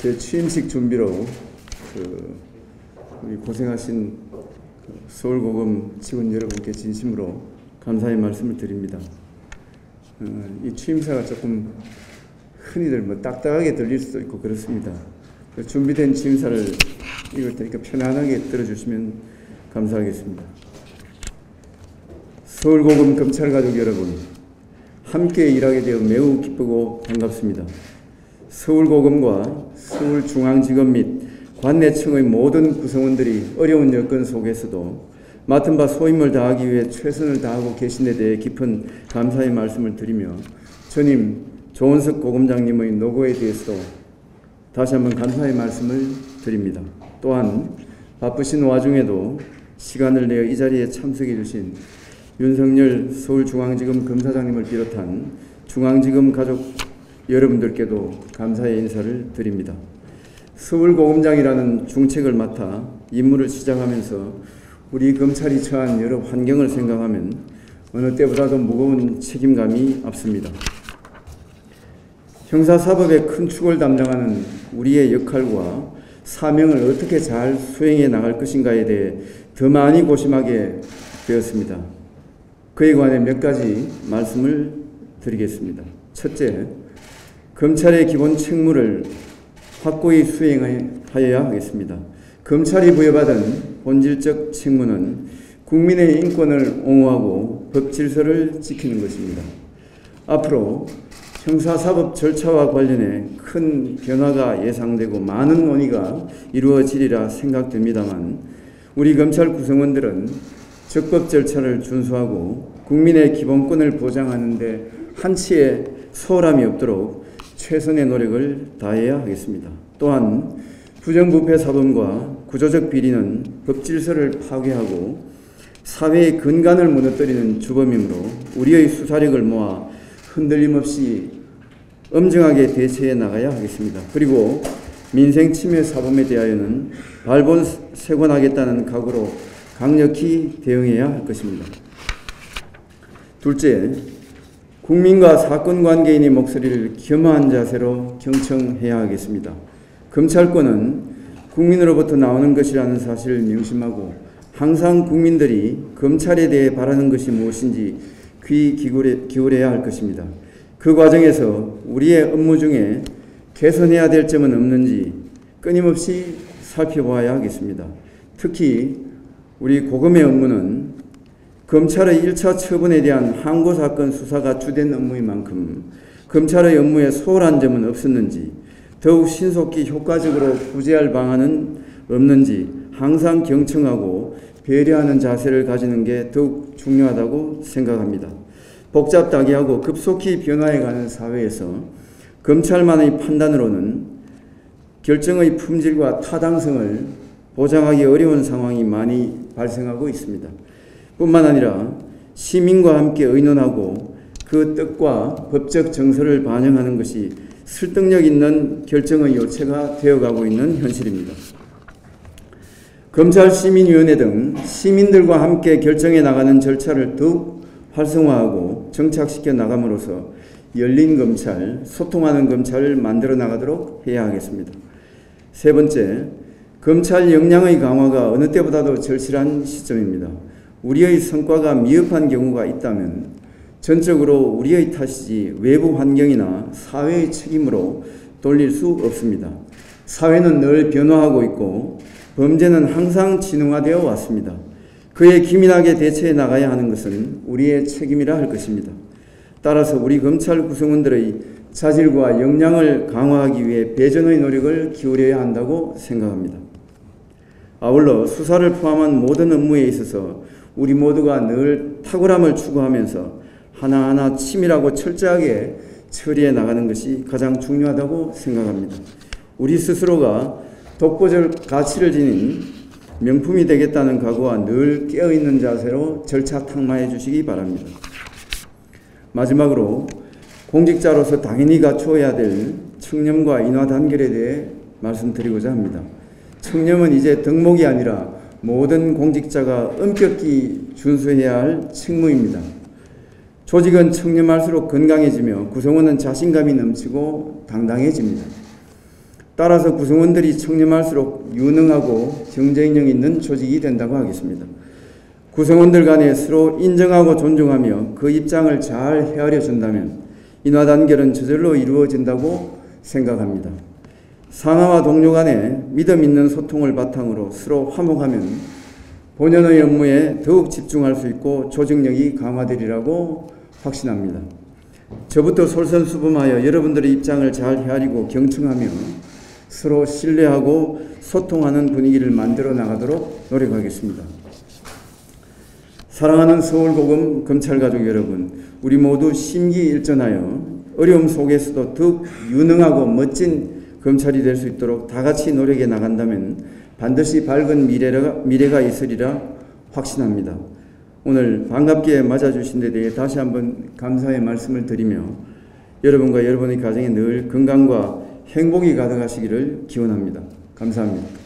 제 취임식 준비로 그 우리 고생하신 그 서울고검 직원 여러분께 진심으로 감사의 말씀을 드립니다. 어, 이 취임사가 조금 흔히들 뭐 딱딱하게 들릴 수도 있고 그렇습니다. 그 준비된 취임사를 읽을 테니까 편안하게 들어주시면 감사하겠습니다. 서울고검 검찰 가족 여러분, 함께 일하게 되어 매우 기쁘고 반갑습니다. 서울고검과 서울중앙지검 및 관내청의 모든 구성원들이 어려운 여건 속에서도 맡은 바 소임을 다하기 위해 최선을 다하고 계신 데 대해 깊은 감사의 말씀을 드리며 전임 조원석 고검장님의 노고에 대해서도 다시 한번 감사의 말씀을 드립니다. 또한 바쁘신 와중에도 시간을 내어 이 자리에 참석해 주신 윤석열 서울중앙지검 검사장님을 비롯한 중앙지검 가족 여러분들께도 감사의 인사를 드립니다. 서울고검장이라는 중책을 맡아 임무를 시작하면서 우리 검찰이 처한 여러 환경을 생각하면 어느 때보다도 무거운 책임감이 앞섭니다. 형사사법의 큰 축을 담당하는 우리의 역할과 사명을 어떻게 잘 수행해 나갈 것인가에 대해 더 많이 고심하게 되었습니다. 그에 관해 몇 가지 말씀을 드리겠습니다. 첫째, 검찰의 기본 책무를 확고히 수행하여야 하겠습니다. 검찰이 부여받은 본질적 책무는 국민의 인권을 옹호하고 법 질서를 지키는 것입니다. 앞으로 형사사법 절차와 관련해 큰 변화가 예상되고 많은 논의가 이루어지리라 생각됩니다만 우리 검찰 구성원들은 적법 절차를 준수하고 국민의 기본권을 보장하는 데 한치의 소홀함이 없도록 최선의 노력을 다해야 하겠습니다. 또한 부정부패 사범과 구조적 비리는 법질서를 파괴하고 사회의 근간을 무너뜨리는 주범이므로 우리의 수사력을 모아 흔들림 없이 엄정하게 대처해 나가야 하겠습니다. 그리고 민생 침해 사범에 대하여는 발본 세권하겠다는 각오로 강력히 대응해야 할 것입니다. 둘째, 국민과 사건 관계인의 목소리를 겸허한 자세로 경청해야 하겠습니다. 검찰권은 국민으로부터 나오는 것이라는 사실을 명심하고 항상 국민들이 검찰에 대해 바라는 것이 무엇인지 귀 기울여, 기울여야 할 것입니다. 그 과정에서 우리의 업무 중에 개선해야 될 점은 없는지 끊임없이 살펴보아야 하겠습니다. 특히 우리 고검의 업무는 검찰의 1차 처분에 대한 항고 사건 수사가 주된 업무인 만큼 검찰의 업무에 소홀한 점은 없었는지 더욱 신속히 효과적으로 구제할 방안은 없는지 항상 경청하고 배려하는 자세를 가지는 게 더욱 중요하다고 생각합니다. 복잡다기하고 급속히 변화해가는 사회에서 검찰만의 판단으로는 결정의 품질과 타당성을 보장하기 어려운 상황이 많이 발생하고 있습니다. 뿐만 아니라 시민과 함께 의논하고 그 뜻과 법적 정서를 반영하는 것이 설득력 있는 결정의 요체가 되어가고 있는 현실입니다. 검찰시민위원회 등 시민들과 함께 결정해 나가는 절차를 더욱 활성화하고 정착시켜 나감으로써 열린 검찰, 소통하는 검찰을 만들어 나가도록 해야 하겠습니다. 세 번째, 검찰 역량의 강화가 어느 때보다도 절실한 시점입니다. 우리의 성과가 미흡한 경우가 있다면 전적으로 우리의 탓이지 외부 환경이나 사회의 책임으로 돌릴 수 없습니다. 사회는 늘 변화하고 있고 범죄는 항상 진흥화되어 왔습니다. 그에 기민하게 대처해 나가야 하는 것은 우리의 책임이라 할 것입니다. 따라서 우리 검찰 구성원들의 자질과 역량을 강화하기 위해 배전의 노력을 기울여야 한다고 생각합니다. 아울러 수사를 포함한 모든 업무에 있어서 우리 모두가 늘 탁월함을 추구하면서 하나하나 치밀하고 철저하게 처리해 나가는 것이 가장 중요하다고 생각합니다. 우리 스스로가 독보적 가치를 지닌 명품이 되겠다는 각오와 늘 깨어있는 자세로 절차 탁마해 주시기 바랍니다. 마지막으로 공직자로서 당연히 갖추어야 될 청렴과 인화 단결에 대해 말씀드리고자 합니다. 청렴은 이제 덕목이 아니라 모든 공직자가 엄격히 준수해야 할 책무입니다. 조직은 청렴할수록 건강해지며 구성원은 자신감이 넘치고 당당해집니다. 따라서 구성원들이 청렴할수록 유능하고 경쟁력 있는 조직이 된다고 하겠습니다. 구성원들 간에 서로 인정하고 존중하며 그 입장을 잘 헤아려 준다면 인화단결은 저절로 이루어진다고 생각합니다. 상하와 동료 간에 믿음 있는 소통을 바탕으로 서로 화목하면 본연의 업무에 더욱 집중할 수 있고 조직력이 강화되리라고 확신합니다. 저부터 솔선수범하여 여러분들의 입장을 잘 헤아리고 경청하며 서로 신뢰하고 소통하는 분위기를 만들어 나가도록 노력하겠습니다. 사랑하는 서울고검 검찰가족 여러분, 우리 모두 심기일전하여 어려움 속에서도 더욱 유능하고 멋진 검찰이 될 수 있도록 다 같이 노력해 나간다면 반드시 밝은 미래가, 미래가 있으리라 확신합니다. 오늘 반갑게 맞아주신 데 대해 다시 한번 감사의 말씀을 드리며 여러분과 여러분의 가정에 늘 건강과 행복이 가득하시기를 기원합니다. 감사합니다.